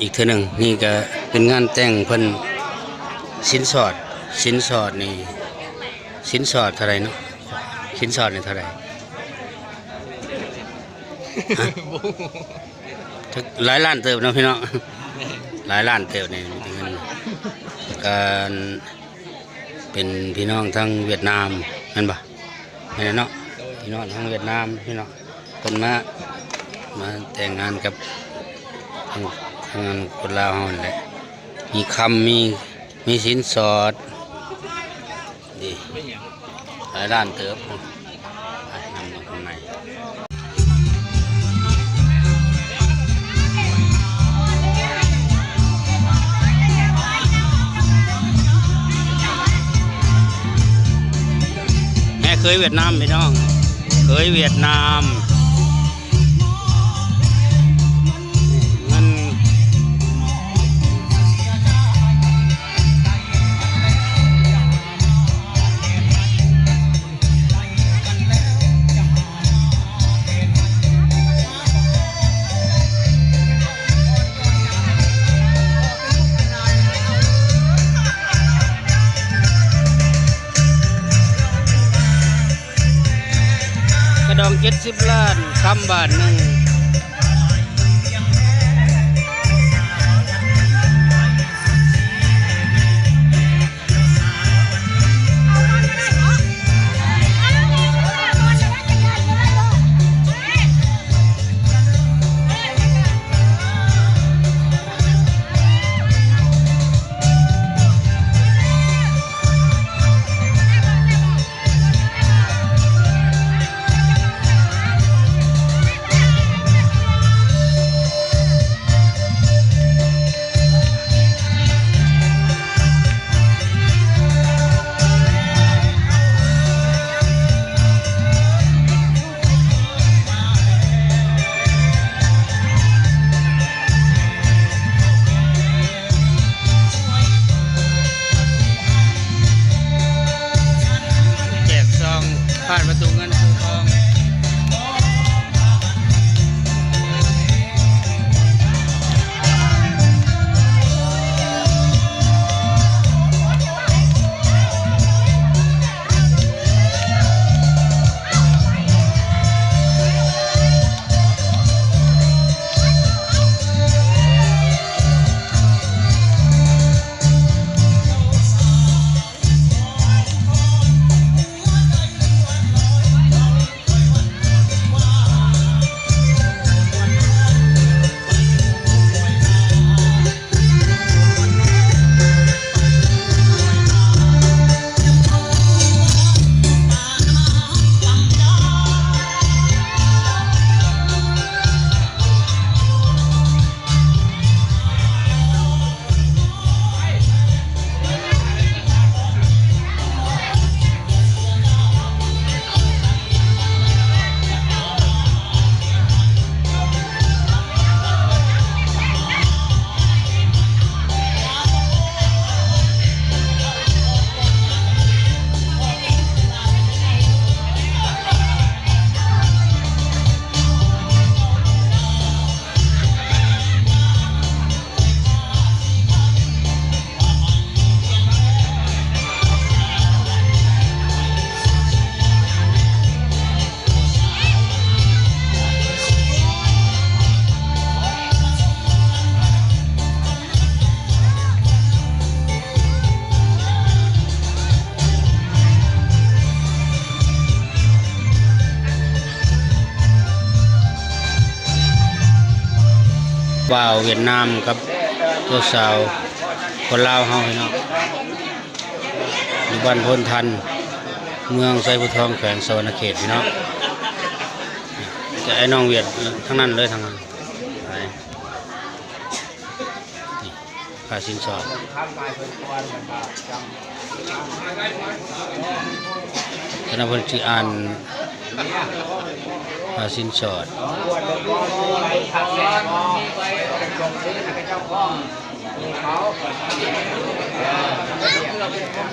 อีกเท่านึงนี่ก็เป็นงานแต่งเพิ่นสินสอดสินสอดนี่สินสอดเท่าไรเนาะสินสอดนี่เท่าไรฮะถึงหลายล้านเติบนะพี่น้องหลายล้านเติบนี่เงินการเป็นพี่น้องทั้งเวียดนามนั่นปะไม่นเนาะพี่น้องทั้งเวียดนามพี่น้องคนมามาแต่งงานกับทาง ทางคนลาวเฮาแหละมีคำมีมีสินสอดดีหลายล้านเติบนำมาข้างในแม่เคยเวียดนามพี่น้อง เคยเวียดนาม ล้านคำบาทหนึ่ง บ่าวเวียดนามกับตัวสาวคนลาวเฮาพี่น้องอยู่บ้านพนทัน เมืองไซบุทองแขวงสวรรณเขตพี่น้องจะไอ้น้องเวียดทั้งนั้นเลยทั้งนั้นไปนี่ค่าสินสอดธนพลที่อ่าน พาสินสอด Hãy subscribe cho kênh Ghiền Mì Gõ Để không bỏ lỡ ส่งซื้อนะเป็นเจ้าของเขาเออ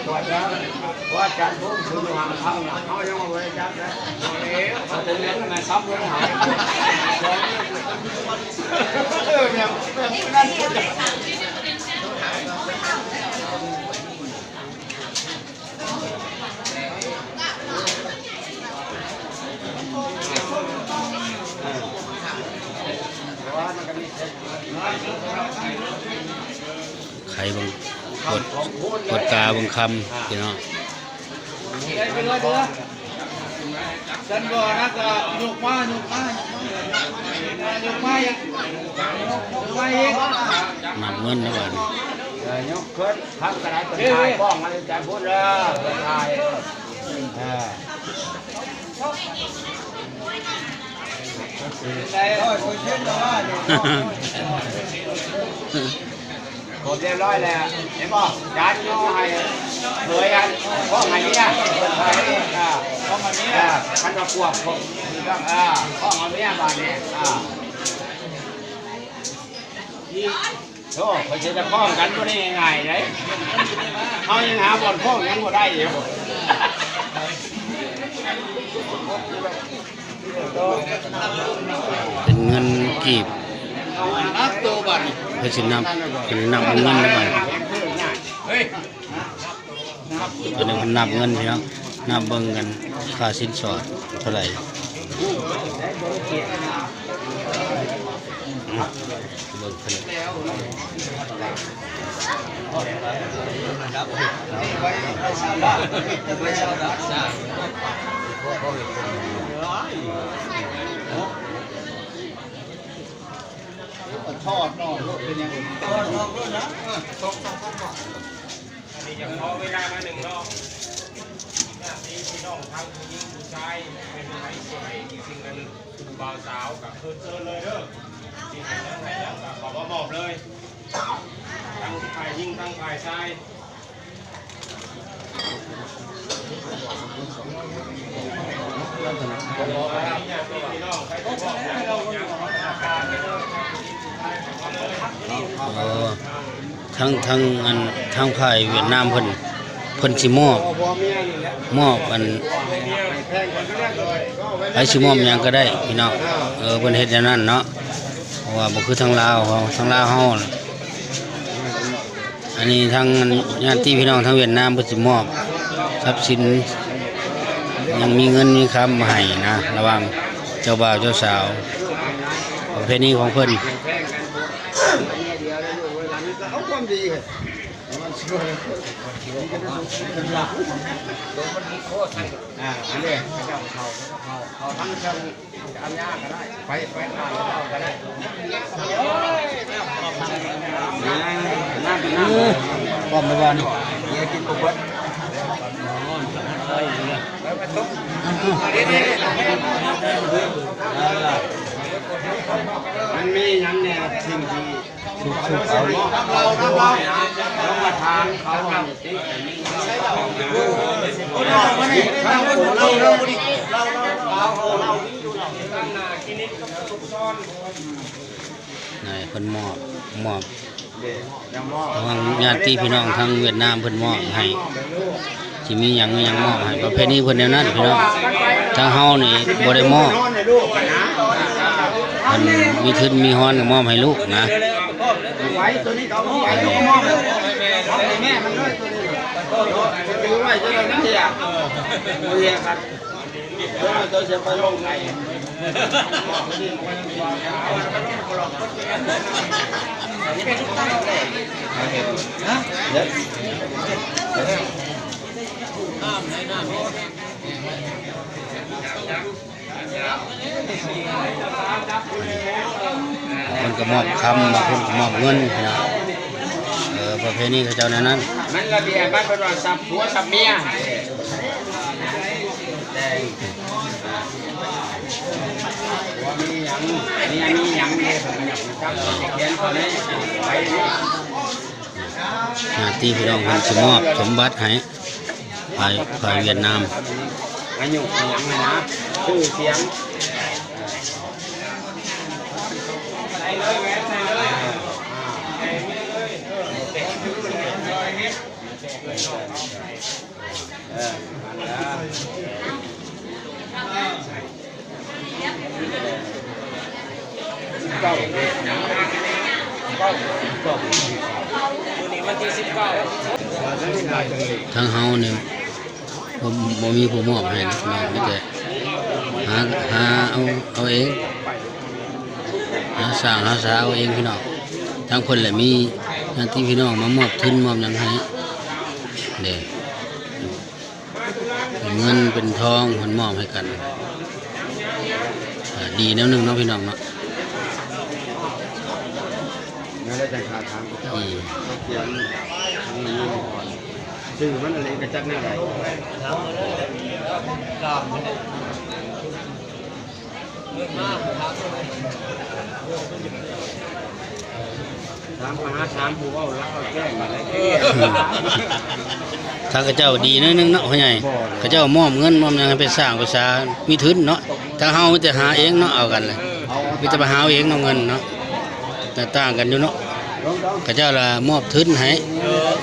ตรวจาจัดพุ่งซื้อหางทำนะเขายังไม่ได้จัดนะเขาถึงเงินมซ้ำเลยหายเออเนี่ยนั่น ไข่เบังกดก ดกาเบังคำพี่น้องฉันบอกนะก็ยกมาโยกมาโยกมาอย่างยกมาอีกนับเงินนะบ้านยกขึ้นพักกระไรเป็นชายป้องอะไรใจพูดเลยเป็นชายเออไดเช่นตัวว่าผมเรียบร้อยแล้วเห็นป่ะจานน้อให้เคยกันเพ่อไงเนี่ยเป็นใครอ่าพ่อไงเนี่ยขันตะกัวผมต้องอ่าพ่อไงเนี่ยบ้านเนี่ยอ่าโอ้เขาจะพ้องกันก็ได้ง่ายเลยเขายังหาบอลพ้องกันก็ได้อยู่เป็นเงินกีบ เพื่อสินับเป็นนับเงินนะบ้านเฮ้ยเป็นคนนับเงินพี่น้องนับเบิ่งกันค่าสินสอดเท่าไหร่อืมเบิ่งเพิ่น ทอดนอกเป็นยังไงทอดนอกด้วยนะนี่จะขอเวลามาหนึ่งรอบหน้าที่พี่น้องทั้งผู้หญิงผู้ชายเป็นไทยสวยสิ่งนั้นบ่าวสาวกับเพื่อนเชิญเลยเด้อที่ไหนแล้วไหนแล้วขอมามอบเลยทั้งฝ่ายหญิงทั้งฝ่ายชายพี่น้องใครที่บอกนะเราอยากขอ ราคาไปเด้อเออทั้งทั้งอันทั้งฝ่ายเวียดนามเพิ่นเพิ่นสิมอบมอบอันได้เลยก็ไว้ไผสิมอบหยังก็ได้พี่น้องเออเพิ่นเฮ็ดอย่างนั้นเนาะเพราะว่าบ่คือทางลาวเขาทางลาวเฮาน่ะอันนี้ทางญาติพี่น้องทางเวียดนามเพิ่นสิมอบทรัพย์สินยังมีเงินมีคำมาให้นะ ระว่างเจ้าบ่าวเจ้าสาวประเพณีของเพิ่น มันช่วยอ่าอันนี้เขาจะเขาเขาเขาทั้งเชิงอันยากก็ได้ ไปไปทานก็ได้นั่งนั่งนั่งพร้อมไปบ่นี่เดี๋ยวกินปุ๊บเบิดมันมีอย่างเนี่ยสิ่งที่ สุขสุขเอาเนาะเราเราเราเรามาทานเขาทำติ๊กเราเราเราเราเราเราตั้งหน้ากินิดกับซุกซ้อนนายเพิ่นมอบมอบทางญาติพี่น้องทางเวียดนามเพิ่นมอบให้สิมีหยังมีหยังมอบให้ประเพณีเพิ่นแนวนั้นพี่น้องทางเฮานี่บ่ได้มอบนอนในลูกนะเพิ่นมีทุนมีฮ้อนก็มอบให้ลูกนะ ว้ตัวนี้เอาไว้ตัวมอบเลยแม่มันเลยตัวนี้ตัวไว้ตัวนี้เฮียเฮียครับตัวตัวจะไปลงไง มันก็มอบคำบางคนก็มอบเงินพี่น้องเออประเพณีเขาเจ้าแนวนั้นมันระเบียบมันเป็นว่าสับผัวสับเมียว่ามีหยังมีอันนี้หยังเนี่ยผมอยากจับเขียนตัวนี้ไปนี่ญาติพี่น้องเพิ่นสิมอบสมบัติให้ฝ่ายฝ่ายเวียดนาม อายุอายังไะนะชื่อเสียงเออมาแก้วเก้าเก้าวันที่สิบเก้าทั้งเฮาเนี่ย บ่บ่มีผู้มอบให้นะพี่น้องมีแต่หาหาเอาเอาเองหาสร้างหาสาเอาเองพี่น้องทางคนแหละมีหน้าที่พี่น้องมามอบทุนมอบหยังให้เด้เป็นเงินเป็นทองมันมอบให้กันอ่าดีแนวหนึงเนาะพี่น้องเนาะงั้นแล้วจะขาดทางอืมเขียนทางนี้ก่อน ชื่อมันอะไรกระจักหน้าไหนถามมาหาถามผู้เว่าแล้วก็แกล้งอะไรแกล้งทางกระเจ้าดีแนวหนึงเนาะพ่อใหญ่กระเจ้ามอบเงินมอบหยังให้ไปสร้างไปสามีทุนเนาะทางเฮามีแต่หาเองเนาะเอากันเลยเอามีแต่มาหาเอาเองเนาะเงินเนาะแต่ต่างกันอยู่เนาะลองลองกระเจ้าละมอบทุนให้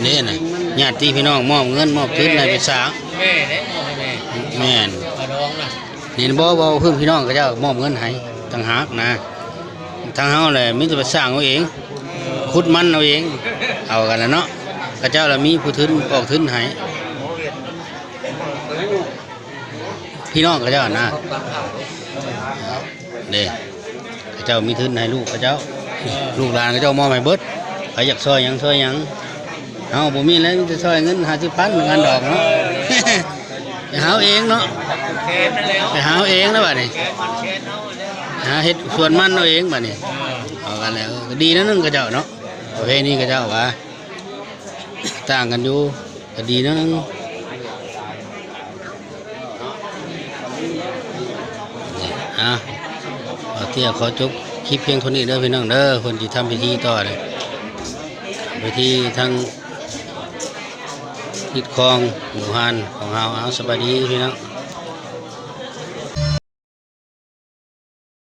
นี่น่ะ ญาติพี่น้องมอบเงินมอบทุนให้ไปสร้างแม่ได้มองให้แม่แม่นกระดองนะนี่บ่บ่เพิ่นพี่น้องกระเจ้ามอบเงินให้ต่างหากนะทางเฮาแหละมีแต่ไปสร้างเอาเองขุดมันเอาเอง เอากันแล้วเนาะกระเจ้าละมีผู้ทุนออกทุนให้พี่น้องกระเจ้านะเด้กระเจ้ามีทุนให้ลูกกระเจ้า ลูกหลานกระเจ้ามอบให้เบิดใครอยากซอยยังซอยยัง เอาบ่มีแล้วมีแต่ซอยเงิน50,000งานดอกเนาะไปหาเอาเองเนาะแค้นนั่นแล้วไปหาเอาเองนะบัดนี้แค้นมันแค้นเอาเนี่ยหาเฮ็ดส่วนมันเอาเองบัดนี้เอากันแล้วก็ดีนะนึงกระเจ้าเนาะประเภทนี้กระเจ้าว่าต่างกันอยู่ก็ดีนะนึงนี่อะเอาเที่ยขอจบคลิปเพียงเท่านี้เด้อพี่น้องเด้อคนที่ทำพิธีต่อเลยพิธีทาง ทิศคลองหมู่ฮันของเฮาเอาสบายดีพี่น้อง